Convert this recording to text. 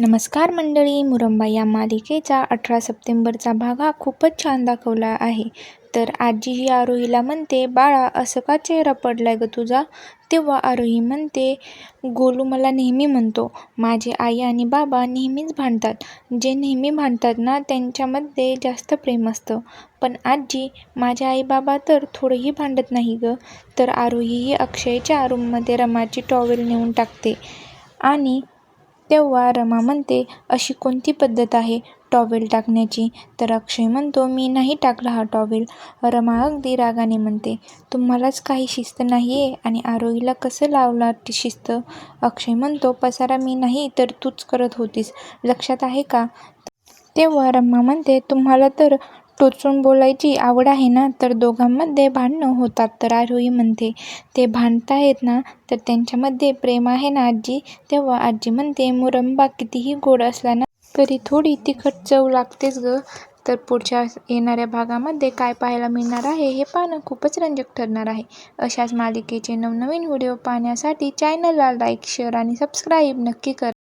नमस्कार मंडळी मुरंबा या मालिकेचा अठरा सप्टेंबरचा भाग हा खूपच छान दाखवला आहे. तर आजी ही आरोहीला म्हणते बाळा असं का चेहरा पडलाय ग तुझा? तेव्हा आरोही म्हणते गोलू मला नेहमी म्हणतो माझे आई आणि बाबा नेहमीच भांडतात. जे नेहमी भांडतात ना त्यांच्यामध्ये जास्त प्रेम असतं. पण आजी माझे आई बाबा तर थोडंही भांडत नाही ग. तर आरोही ही अक्षयच्या रूममध्ये रमाची टॉवेल नेऊन टाकते. आणि तेव्हा रमा म्हणते अशी कोणती पद्धत आहे टॉवेल टाकण्याची? तर अक्षय म्हणतो मी नाही टाकला हा टॉवेल. रमा अगदी रागाने म्हणते तुम्हालाच काही शिस्त नाही आहे आणि आरोहीला कसं लावला ती शिस्त? अक्षय म्हणतो पसारा मी नाही तर तूच करत होतीस. लक्षात आहे का? तेव्हा रमा म्हणते तुम्हाला तर टोचून बोलायची आवड आहे ना तर दोघांमध्ये भांडणं होतात तर आरोही म्हणते ते भांडतायत ना तर त्यांच्यामध्ये प्रेम आहे ना आजी? तेव्हा आजी म्हणते मुरंबा कितीही गोड असला ना तरी थोडी तिखट चव लागतेच ग. तर पुढच्या येणाऱ्या भागामध्ये काय पाहायला मिळणार आहे हे पाहणं खूपच रंजक ठरणार आहे. अशाच मालिकेचे नवनवीन व्हिडिओ पाहण्यासाठी चॅनलला लाईक शेअर आणि सबस्क्राईब नक्की करा.